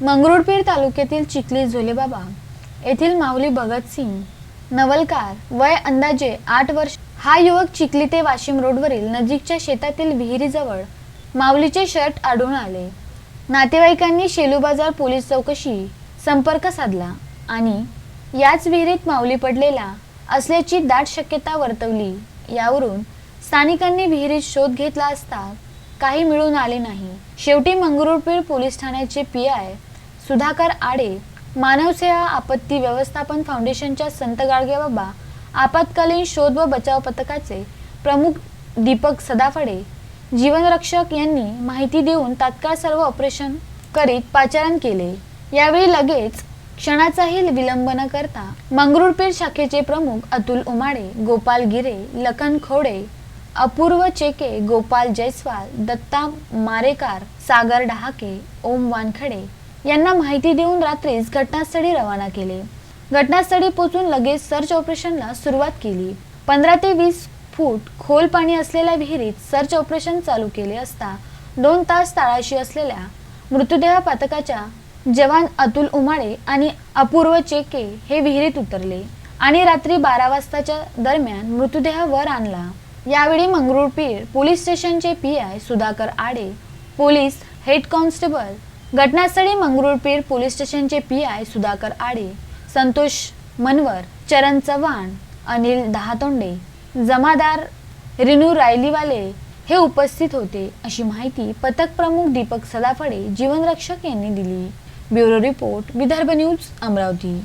मंगरुळपीर तालुक्यातील चिखली झोलेबाबा येथील माऊली भगतसिंग नवलकार वय अंदाजे आठ वर्ष. हा युवक चिखली ते वाशिम रोडवरील नजीकच्या शेतातील विहिरीजवळ माऊलीचे शर्ट आढळून आले. नातेवाईकांनी शेलू बाजार पोलीस चौकशी संपर्क साधला आणि याच विहिरीत माऊली पडलेला असल्याची दाट शक्यता वर्तवली. यावरून स्थानिकांनी विहिरीत शोध घेतला असता काही मिळून आले नाही. शेवटी मंगरुळपीर पोलीस ठाण्याचे पी आय सुधाकर आडे मानवसेवा आपत्ती व्यवस्थापन फाउंडेशनच्या संत गाडगेबाबा आपत्कालीन शोध व बचाव पथकाचे प्रमुख दीपक सदाफडे जीवनरक्षक यांनी माहिती देऊन तात्काळ सर्व ऑपरेशन करीत पाचारण केले. यावेळी लगेच क्षणाचाही विलंब न करता मंगरुळपीर शाखेचे प्रमुख अतुल उमाडे गोपाल गिरे लखन खोडे अपूर्व चेके गोपाल जयस्वाल दत्ता मारेकार सागर डहाके ओम वानखडे यांना माहिती देऊन रात्रीच घटनास्थळी रवाना केले. घटनास्थळी पोहोचून लगेच सर्च ऑपरेशनला सुरुवात केली. पंधरा ते वीस फूट खोल पाणी असलेल्या विहिरीत सर्च ऑपरेशन चालू केले असता दोन तास तळाशी असलेल्या मृतदेह पथकाच्या जवान अतुल उमाळे आणि अपूर्व चेके हे विहिरीत उतरले आणि रात्री बारा वाजताच्या दरम्यान मृतदेह वर आणला. यावेळी मंगरुळपीर पोलीस स्टेशनचे P I Sudhakar Ade police head constable घटनास्थळी मंगरुळपीर पोलीस स्टेशनचे पी आय सुधाकर आडे संतोष मनवर चरण चव्हाण अनिल दहातोंडे जमादार रिनू रायलीवाले हे उपस्थित होते अशी माहिती पथक प्रमुख दीपक सदाफडे जीवनरक्षक यांनी दिली. Bureau report Vidarbha news Amravati.